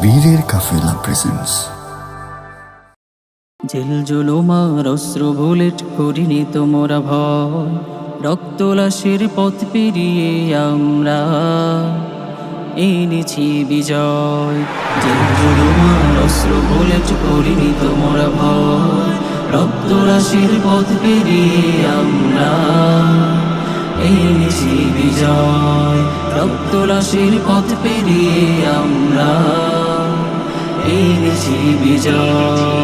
বীরের কাফেলা presents jail জুলুমার অস্ত্র bullet করিনি তোমরা ভয় রক্ত লাশের পথ পেরিয়ে আমরা এনেছি বিজয়। জেল জুলুমার অস্ত্র বুলেট করিনি তোমরা ভয় রক্ত লাশের পথ পেরিয়ে আমরা এনেছি বিজয় রক্ত লাশের পথ পেরিয়ে আমরা। এনেছি বিজয়।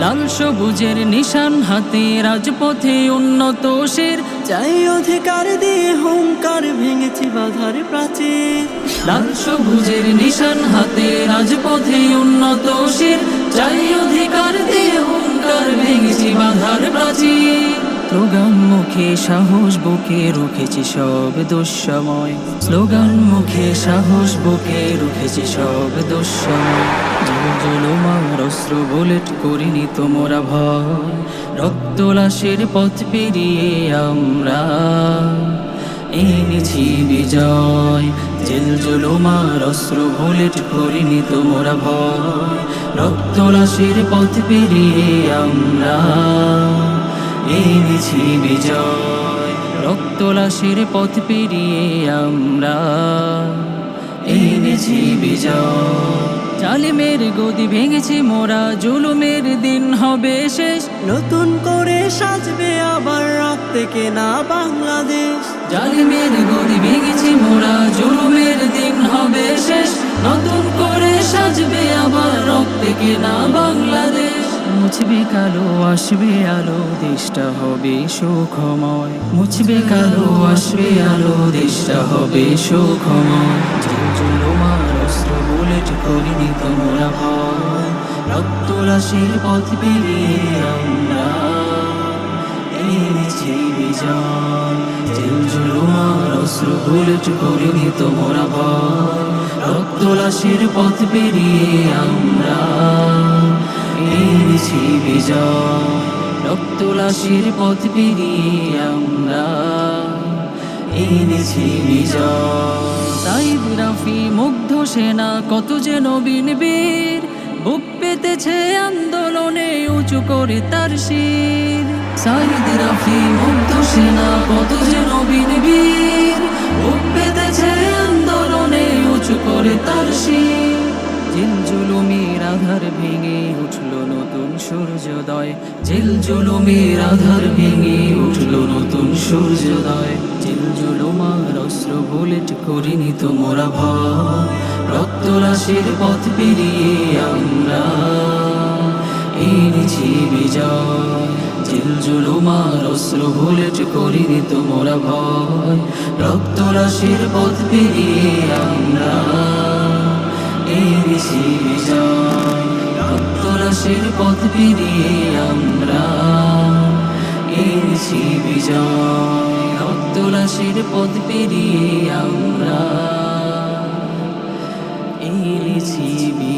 লাল সবুজের নিশান হাতে রাজপথে উন্নত শের চাই অধিকার দিয়ে হুঙ্কার ভেঙেছি বাধার প্রাচীর লাল সবুজের নিশান হাতে রাজপথে উন্নত শের চাই অধিকার দিয়ে হুঙ্কার ভেঙেছি বাধার প্রাচীর মুখে সাহস, বুকে রুখেছি সব দুঃসময়। স্লোগান, মুখে সাহস, বুকে রুখেছি সব দুঃসময়। অস্ত্র, বুলেট করিনি তোমরা ভয়। রক্ত লাশের পথ পেরিয়ে আমরা এনেছি বিজয়। জেল জলমার অস্ত্র, বুলেট করিনি তোমরা ভয়। রক্ত লাশের পথ পেরিয়ে আমরা এনেছি বিজয় রক্ত লাশের পথ পেরিয়ে আমরা। এনেছি বিজয় জালিমের গদি ভেঙেছি মোরা জুলুমের দিন হবে শেষ। নতুন করে সাজবে আবার রক্তে কেনা বাংলাদেশ। জালিমের গদি ভেঙেছি মোরা জুলুমের দিন হবে শেষ। নতুন করে সাজবে আবার রক্তে কেনা বাংলাদেশ। মুছবে কালো, আসবে আলো, দেশটা হবে সুখময়। মুছবে কালো, আসবে আলো, দেশটা হবে সুখময়। জুলুমার পথ পেরিয়ে অস্ত্র, বুলেট করিনি তোমরা ভয়। পথ পেরিয়ে আমরা এনেছি বিজয় রক্ত লাশের পথ পেরিয়ে আমরা এনেছি বিজয়। সাইদ রাফি মুগ্ধ সেনা, কত যে নবীন বীর, বুক পেতেছে আন্দোলনে উঁচু করে তার শির। সাইদ রাফি মুগ্ধ সেনা, কত যে নবীন বীর, বুক পেতেছে আন্দোলনে উঁচু করে তার শির। জেল জুলুমের আধার ভেঙে সূর্যোদয়। জেল জুলুমের ভেঙে উঠল নতুন সূর্যোদয়। জেল জুলুমার অস্ত্র বুলেট করিনি তোমরা ভয়। রক্ত পথ পেরিয়ে আমরা এনেছি বিজয়। জেল জুলুমার অস্ত্র বুলেট করিনি তোমরা ভয়। রক্ত লাশের পথ পেরিয়ে আমরা এনেছি বিজয়। লাশের পথ পেরিয়ে আমরা এনেছি বিজয়। অত্তলাশের লাশের পথ পেরিয়ে আমরা এনেছি বিজয়